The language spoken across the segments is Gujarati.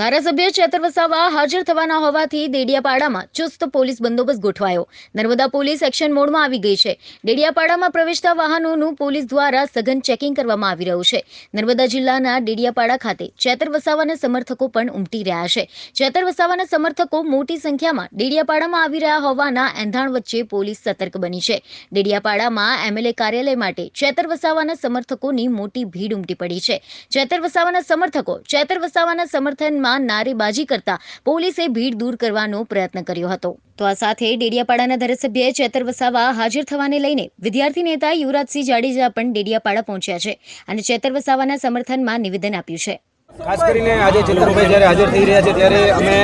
ધારાસભ્ય ચેતર વસાવા હાજર થવાના હોવાથી દેડિયાપાડામાં ચુસ્ત પોલીસ બંદોબસ્ત ગોઠવાયો. નર્મદા પોલીસ એક્શન મોડમાં આવી ગઈ છે. ડેડિયાપાડામાં પ્રવેશતા વાહનોનું પોલીસ દ્વારા સઘન ચેકિંગ કરવામાં આવી રહ્યું છે. નર્મદા જિલ્લાના ડેડિયાપાડા ખાતે ચેતર વસાવાના સમર્થકો પણ ઉમટી રહ્યા છે. ચેતર વસાવાના સમર્થકો મોટી સંખ્યામાં ડેડિયાપાડામાં આવી રહ્યા હોવાના એંધાણ વચ્ચે પોલીસ સતર્ક બની છે. ડેડિયાપાડામાં એમએલએ કાર્યાલય માટે ચેતર વસાવાના સમર્થકોની મોટી ભીડ ઉમટી પડી છે. ચેતર વસાવાના સમર્થકો ચેતર વસાવાના સમર્થનમાં નારેબાજી કરતા પોલીસે ભીડ દૂર કરવાનો પ્રયત્ન કર્યો હતો. તો આ સાથે ડેડિયાપાડાના ધારાસભ્ય ચેતર વસાવા હાજર થવાને લઈને વિદ્યાર્થી નેતા યુવરાજસિંહ જાડેજા પણ ડેડિયાપાડા પહોંચ્યા છે અને ચેતર વસાવાના સમર્થનમાં નિવેદન આપ્યું છે. ખાસ કરીને આજે ચંદ્રભાઈ જ્યારે હાજર થઈ રહ્યા છે ત્યારે અમે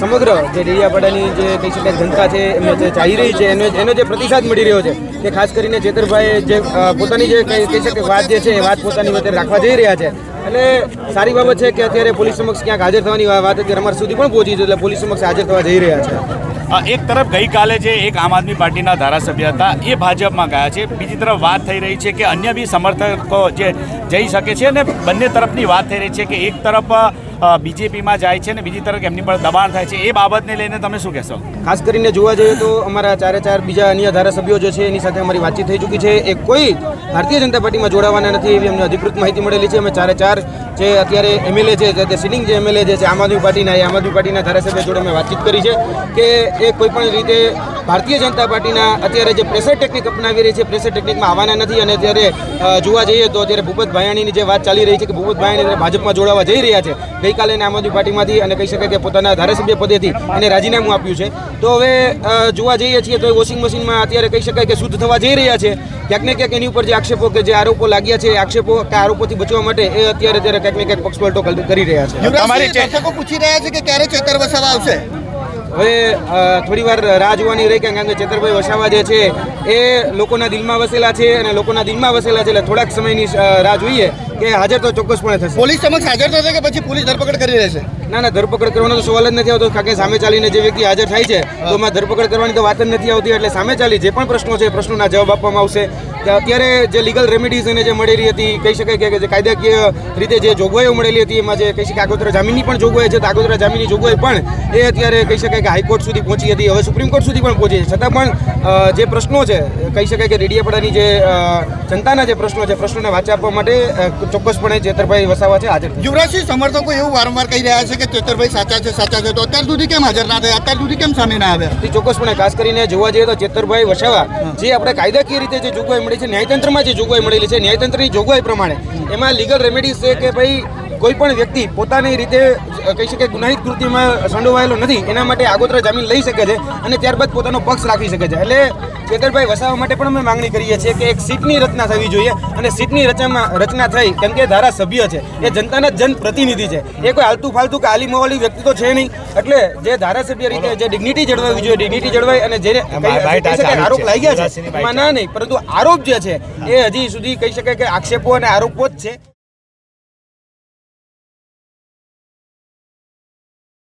સમગ્ર જે ડેડિયાપાડાની જે કહી શકાય જનતા છે, એમને જે ચાહી રહી છે, એનો એનો જે પ્રતિસાદ મળી રહ્યો છે કે ખાસ કરીને ચેતરભાઈ જે પોતાની જે કહી શકે વાત જે છે એ વાત પોતાની વચ્ચે રાખવા જઈ રહ્યા છે. એટલે સારી બાબત છે કે અત્યારે પોલીસ સમક્ષ ક્યાંક હાજર થવાની વાત અત્યારે અમારા સુધી પણ પહોંચી છે, એટલે પોલીસ સમક્ષ હાજર થવા જઈ રહ્યા છે. એક તરફ ગઈકાલે જે એક આમ આદમી પાર્ટીના ધારાસભ્ય હતા, એ ભાજપમાં ગયા છે. બીજી તરફ વાત થઈ રહી છે કે અન્ય બી સમર્થકો જે જઈ શકે છે અને બંને તરફની વાત થઈ રહી છે કે એક તરફ બીજેપીમાં જાય છે ને બીજી તરફ એમની પર દબાણ થાય છે, એ બાબતને લઈને તમે શું કહેશો? ખાસ કરીને જોવા જઈએ તો અમારા ચારે ચાર બીજા અન્ય ધારાસભ્યો જે છે, એની સાથે અમારી વાતચીત થઈ ચૂકી છે. એ કોઈ ભારતીય જનતા પાર્ટીમાં જોડાવાના નથી એવી અમને અધિકૃત માહિતી મળેલી છે. અમે ચારે ચાર જે અત્યારે એમએલએ છે, તે સિટિંગ જે એમએલએ જે છે, આમ આદમી પાર્ટીના એ આમ આદમી પાર્ટીના ધારાસભ્ય જોડે અમે વાતચીત કરી છે કે એ કોઈ પણ રીતે ભારતીય જનતા પાર્ટીના અત્યારે જે પ્રેશર ટેકનિક અપનાવી રહી છે પ્રેશર ટેકનિકમાં આવવાના નથી. અને અત્યારે જોવા જઈએ તો અત્યારે ભૂપત ભાયાણીની જે વાત ચાલી રહી છે કે ભૂપત ભાયાણી ભાજપમાં જોડાવા જઈ રહ્યા છે ગઈકાલે આમ આદમી પાર્ટીમાંથી અને કહી શકાય કે પોતાના ધારાસભ્ય પદેથી એને રાજીનામું આપ્યું છે. તો હવે જોવા જઈએ છીએ તો વોશિંગ મશીનમાં અત્યારે કહી શકાય કે શુદ્ધ થવા જઈ રહ્યા છે. ક્યાંક ને ક્યાંક એની ઉપર જે આક્ષેપો કે જે આરોપો લાગ્યા છે આક્ષેપો કે આરોપોથી બચવા માટે એ અત્યારે અત્યારે ક્યાંક ને ક્યાંક પક્ષપલટો કરી રહ્યા છે. તમારી પૂછી રહ્યા છે કે ક્યારે ચેતર વસાવા આવશે? હવે થોડી વાર રાહ જોવાની રહી કારણ કે ચેતરભાઈ વસાવા જે છે એ લોકોના દિલમાં વસેલા છે અને લોકોના દિલમાં વસેલા છે એટલે થોડાક સમયની રાહ જોઈએ કે હાજર તો ચોક્કસપણે થશે. પોલીસ સમક્ષ હાજર થશે કે પછી પોલીસ ધરપકડ કરી રહેશે ના ના ધરપકડ કરવાનો તો સવાલ જ નથી આવતો કારણ કે સામે ચાલીને જે વ્યક્તિ હાજર થાય છે તો એમાં ધરપકડ કરવાની તો વાત જ નથી આવતી એટલે સામે ચાલી જે પણ પ્રશ્નો છે એ પ્રશ્નોના જવાબ આપવામાં આવશે. અત્યારે જે લીગલ રેમેડીઝ એને જે મળેલી હતી કહી શકાય કે- જે કાયદાકીય રીતે જે જોગવાઈઓ મળેલી હતી એમાં જે કહી શકાય આગોતરા જામીનની પણ જોગવાઈ છે તો આગોતરા જામીનની જોગવાઈ પણ એ અત્યારે કહી શકાય કે હાઈકોર્ટ સુધી પહોંચી હતી હવે સુપ્રીમ કોર્ટ સુધી પણ પહોંચી છે. છતાં પણ જે પ્રશ્નો છે કહી શકાય કે રેડિયાપાડાની જે જનતાના જે પ્રશ્નો છે પ્રશ્નોને વાંચા આપવા માટે ચોક્કસપણે ચેતરભાઈ વસાવા છે હાજર. યુવરાજસિંહ સમર્થકો એવું વારંવાર કહી રહ્યા છે કે ચેતરભાઈ સાચા છે સાચા છે તો અત્યાર સુધી કેમ હાજર ના થયા? અત્યાર સુધી કેમ સામે ના આવ્યા? ચોક્કસપણે ખાસ કરીને જોવા જઈએ તો ચેતરભાઈ વસાવા જે આપણે કાયદાકીય રીતે જે જોગવાઈ મળી છે. ન્યાયતંત્રમાં જે જોગવાઈ મળેલી છે, ન્યાયતંત્રની જોગવાઈ પ્રમાણે એમાં લીગલ રેમેડીઝ છે કે ભાઈ કોઈ પણ વ્યક્તિ પોતાની રીતે કહી શકે ગુનાહિત કૃતિમાં સંડોવાયેલો નથી, એના માટે આગોતરા જામીન લઈ શકે છે અને ત્યારબાદ પોતાનો પક્ષ રાખી શકે છે. એટલે ચેતરભાઈ વસાવા માટે પણ અમે માંગણી કરીએ છીએ કે એક સીટની રચના થવી જોઈએ અને સીટની રચનામાં રચના થઈ કેમ કે ધારાસભ્ય છે. એ જનતાના જ જનપ્રતિનિધિ છે. એ કોઈ હાલતું ફાલતું કે આલી મોવાલી વ્યક્તિ તો છે નહીં. એટલે જે ધારાસભ્ય રીતે જે ડિગ્નિટી જળવાવી જોઈએ ડિગ્નિટી જળવાઈ અને શકાય આરોપ લાગ્યા છે એમાં ના નહીં પરંતુ આરોપ જે છે એ હજી સુધી કહી શકાય કે આક્ષેપો અને આરોપો જ છે.